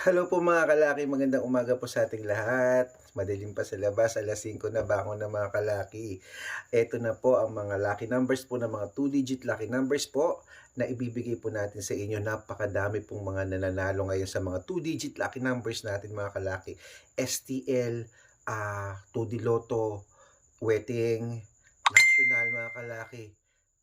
Hello po mga kalaki, magandang umaga po sa ating lahat. Madilim pa sa labas, alas 5 na bangon na mga kalaki. Ito na po ang mga lucky numbers po ng mga 2-digit lucky numbers po na ibibigay po natin sa inyo. Napakadami pong mga nananalo ngayon sa mga 2-digit lucky numbers natin mga kalaki. STL, ah 2D Lotto, Wedding, National mga kalaki.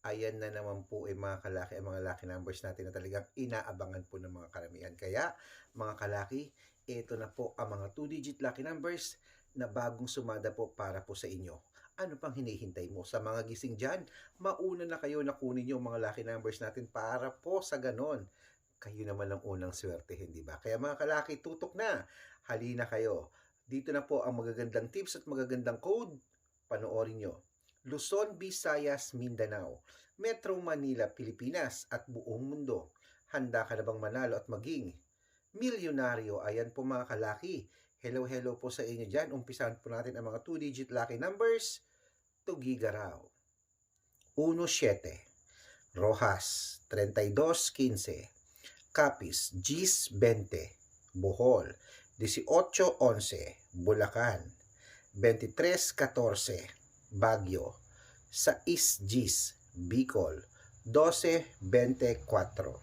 Ayan na naman po eh, mga kalaki ang mga lucky numbers natin na talagang inaabangan po ng mga karamihan. Kaya mga kalaki, ito na po ang mga 2-digit lucky numbers na bagong sumada po para po sa inyo. Ano pang hinihintay mo? Sa mga gising dyan, mauna na kayo na kunin yung mga lucky numbers natin para po sa ganon. Kayo naman ang unang swerte, hindi ba? Kaya mga kalaki, tutok na. Halina kayo. Dito na po ang magagandang tips at magagandang code. Panoorin nyo. Luzon, Visayas, Mindanao, Metro Manila, Pilipinas at buong mundo. Handa ka na bang manalo at maging milyonaryo? Ayan po mga kalaki. Hello, hello po sa inyo dyan. Umpisahan po natin ang mga 2-digit lucky numbers. Tugigaraw. 1-7. Rojas, 32-15. Capiz, Gis, 20. Bohol, 18-11. Bulacan, 23-14. Baguio, 6 Gis, Bicol, 12-24.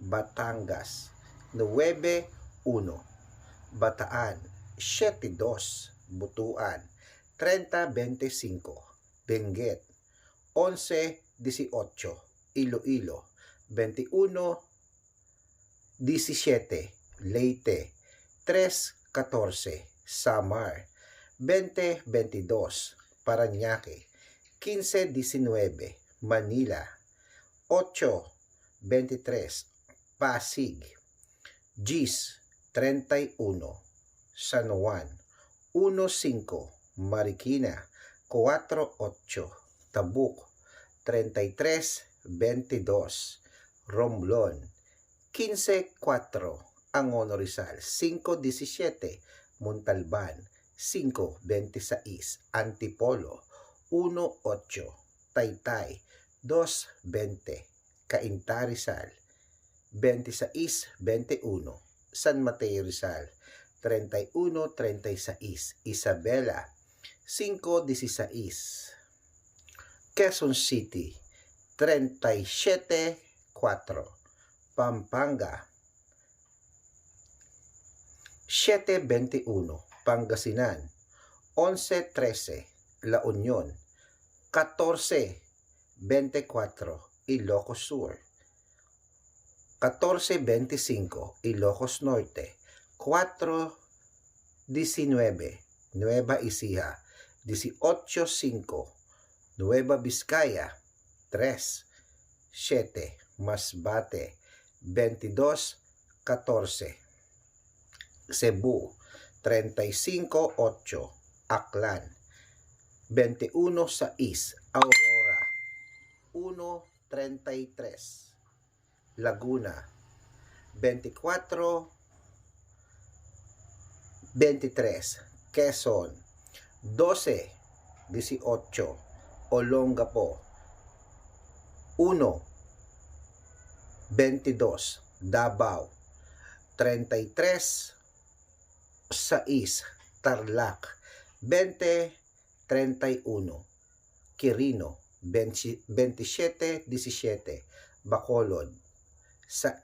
Batangas, 9-1. Bataan, 7-2. Butuan, 30-25. Benguet, 11-18. Iloilo, 21-17. Leyte, 3-14. Samar, 20-22. Paranaque, 15-19. Manila, 8-23. Pasig, Gis, 31. San Juan, 1-5. Marikina, 4-8. Tabuk, 33-22. Romblon, 15-4. Angono Rizal, 5-17. Montalban, 5-26. Antipolo, 1-8. Taytay, 2-20. Cainta Rizal, 26-21. San Mateo Rizal, 31-36. Isabela, 5-16. Quezon City, 37-4. Pampanga, 7-21. Pangasinan, 11-13. La Union, 14-24. Ilocos Sur, 14-25. Ilocos Norte, 4-19. Nueva Ecija, 18-5. Nueva Vizcaya, 3-7. Masbate, 22-14. Cebu, 35-8. Aklan, 21-6. Aurora, 1-33. Laguna, 24 23. Quezon, 12 18. Olongapo, 1 22. Davao, 33 6. Tarlac, 20 31. Quirino, 27 17. Bacolod, 6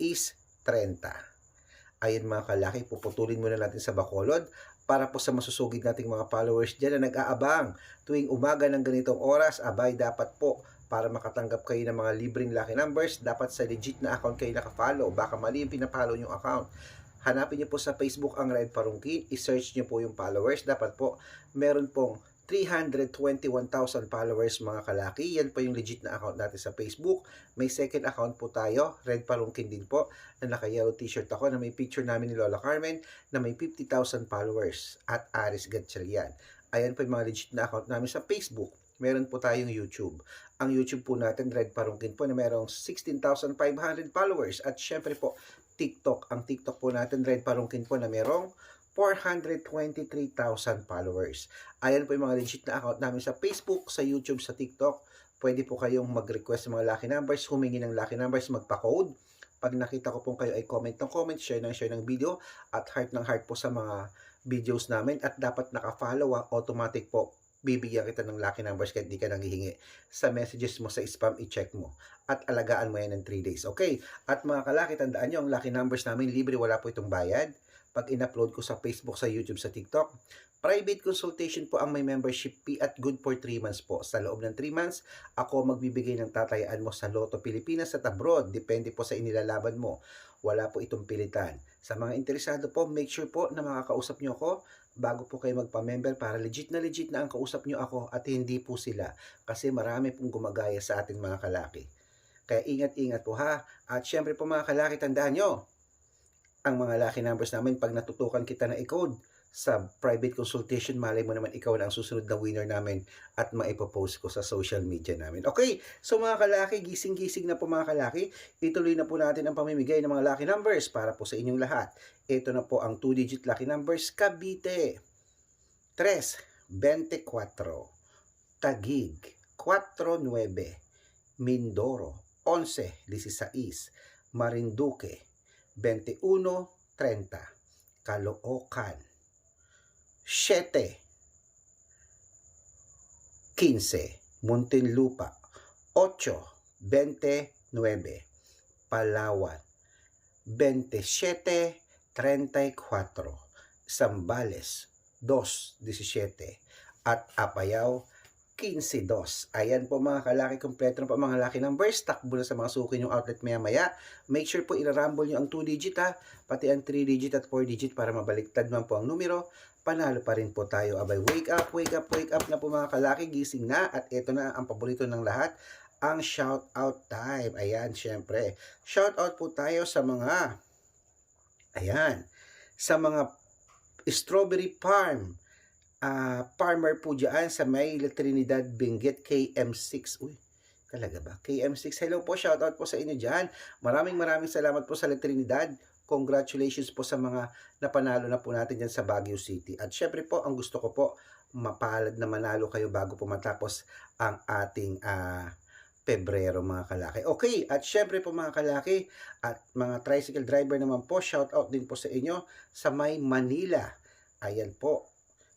30. Ayun mga kalaki, puputulin muna natin sa Bacolod para po sa masusugid nating mga followers dyan na nag-aabang tuwing umaga ng ganitong oras, abay dapat po para makatanggap kayo ng mga libreng lucky numbers, dapat sa legit na account kayo nakafollow. Baka mali yung pinapollow yung account. Hanapin niyo po sa Facebook ang Red Parungkin, i-search niyo po yung followers. Dapat po meron pong 321,000 followers mga kalaki. Yan po yung legit na account natin sa Facebook. May second account po tayo, Red Palungkin din po, na naka-yellow t-shirt ako na may picture namin ni Lola Carmen na may 50,000 followers at Aris Gatchalian. Ayan po yung mga legit na account namin sa Facebook. Meron po tayong YouTube. Ang YouTube po natin, Red Parungkin po, na merong 16,500 followers. At syempre po, TikTok. Ang TikTok po natin, Red Parungkin po, na merong 423,000 followers. Ayan po yung mga legit na account namin sa Facebook, sa YouTube, sa TikTok. Pwede po kayong mag-request ng mga lucky numbers, humingi ng lucky numbers, magpa-code Pag nakita ko pong kayo ay comment ng comment, share ng share ng video, at heart ng heart po sa mga videos namin. At dapat naka-follow ah, automatic po bibigyan kita ng lucky numbers kahit di ka nanghihingi. Sa messages mo sa spam, i-check mo. At alagaan mo yan ng 3 days. Okay? At mga kalaki, tandaan nyo, ang lucky numbers namin, libre, wala po itong bayad. Pag in-upload ko sa Facebook, sa YouTube, sa TikTok, private consultation po ang may membership fee at good for 3 months po. Sa loob ng 3 months, ako magbibigay ng tatayaan mo sa Lotto Pilipinas at abroad. Depende po sa inilalaban mo. Wala po itong pilitan. Sa mga interesado po, make sure po na makakausap nyo ako bago po kayo magpa-member para legit na legit na ang kausap nyo ako at hindi po sila. Kasi marami pong gumagaya sa ating mga kalaki. Kaya ingat-ingat po ha. At syempre po mga kalaki, tandaan nyo, ang mga lucky numbers namin pag natutukan kita na i-code sa private consultation, malay mo naman ikaw na ang susunod na winner namin at maipopost ko sa social media namin. Okay, so mga kalaki, gising-gising na po mga kalaki, ituloy na po natin ang pamimigay ng mga lucky numbers para po sa inyong lahat. Ito na po ang 2-digit lucky numbers, Cavite, 3, 24, Tagig, 4-9, Mindoro, 11, 16, Marinduque, 21-30, Caloocan, 7, 15, Muntinlupa, 8, 29, Palawan, 27, 34, Zambales, 2, 17, at Apayao, 15-2. Ayan po mga kalaki, kompleto na po mga laki numbers. Takbo na sa mga suki yung outlet maya maya. Make sure po irarumble nyo ang 2 digit ha, pati ang 3 digit at 4 digit para mabaliktad man po ang numero. Panalo pa rin po tayo. Abay, wake up, wake up, wake up na po mga kalaki. Gising na at ito na ang paborito ng lahat ang shout out time. Ayan, syempre. Shout out po tayo sa mga ayan, sa mga strawberry farm ah, farmer po dyan sa may Trinidad Benguet KM6. Uy, talaga ba? KM6. Hello po, shout out po sa inyo dyan. Maraming maraming salamat po sa La Trinidad. Congratulations po sa mga napanalo na po natin dyan sa Baguio City. At syempre po, ang gusto ko po, mapalad na manalo kayo bago po matapos ang ating ah, Pebrero mga kalaki. Okay, at syempre po mga kalaki at mga tricycle driver naman po, shout out din po sa inyo sa may Manila. Ayan po,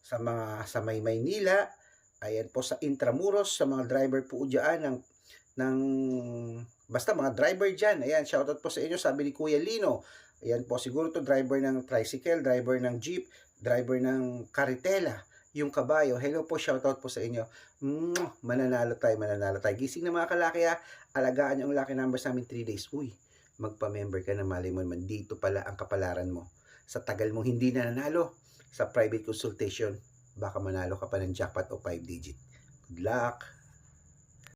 sa mga sa may Maynila, ayan po sa Intramuros, sa mga driver po diyan ng ng basta mga driver diyan. Ayan, shoutout po sa inyo, sabi ni Kuya Lino. Ayan po siguro to driver ng tricycle, driver ng jeep, driver ng karitela, yung kabayo. Hello po, shoutout po sa inyo. Mananalo tayo, mananalo tayo. Gising na mga kalaki ha. Alagaan yung lucky numbers namin 3 days. Uy, magpa-member ka na mali mo naman. Dito pala ang kapalaran mo. Sa tagal mong hindi na nanalo, sa private consultation, baka manalo ka pa ng jackpot o 5 digit. Good luck!